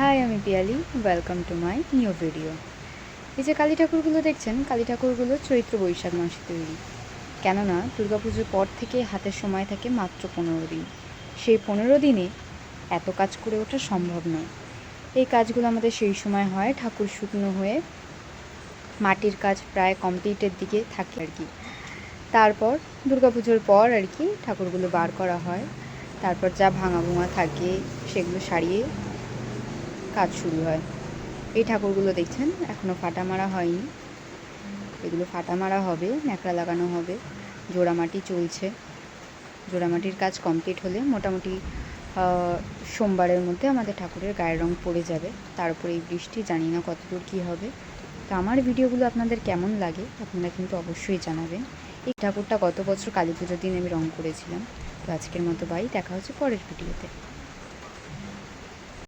High, আমি Piyali. Welcome to my new video এই যে কালী ঠাকুরগুলো দেখছেন, কালী ঠাকুরগুলো চৈত্র বৈশাখ মাসে তৈরি। কেননা, দুর্গাপুজোর পর থেকে হাতের সময় থাকে মাত্র পনেরো দিন। সেই পনেরো দিনে এত কাজ করে ওঠা সম্ভব নয়। এই কাজগুলো আমাদের সেই সময় হয় ঠাকুর শুকনো হয়ে মাটির কাজ প্রায় কমপ্লিটের দিকে থাকে আর কি। তারপর দুর্গাপুজোর পর আর কি ঠাকুরগুলো বার করা হয়। তারপর যা ভাঙা ভুঙা থাকে, সেগুলো সারিয়ে কাজ শুরু হয়। এই ঠাকুরগুলো দেখছেন? এখনও ফাটা মারা হয়নি। এগুলো ফাটা মারা হবে, ন্যাকড়া লাগানো হবে জোড়ামাটি চলছে। জোড়ামাটির কাজ কমপ্লিট হলে মোটামুটি সোমবারের মধ্যে আমাদের ঠাকুরের গায়ের রং পড়ে যাবে। তার উপরে এই বৃষ্টি, জানি না কতদূর কী হবে। তো আমার ভিডিওগুলো আপনাদের কেমন লাগে, আপনারা কিন্তু অবশ্যই জানাবেন। এই ঠাকুরটা গত বছর কালী পুজোর দিন আমি রং করেছিলাম। তো আজকের মতো বাই, দেখা হচ্ছে পরের ভিডিওতে।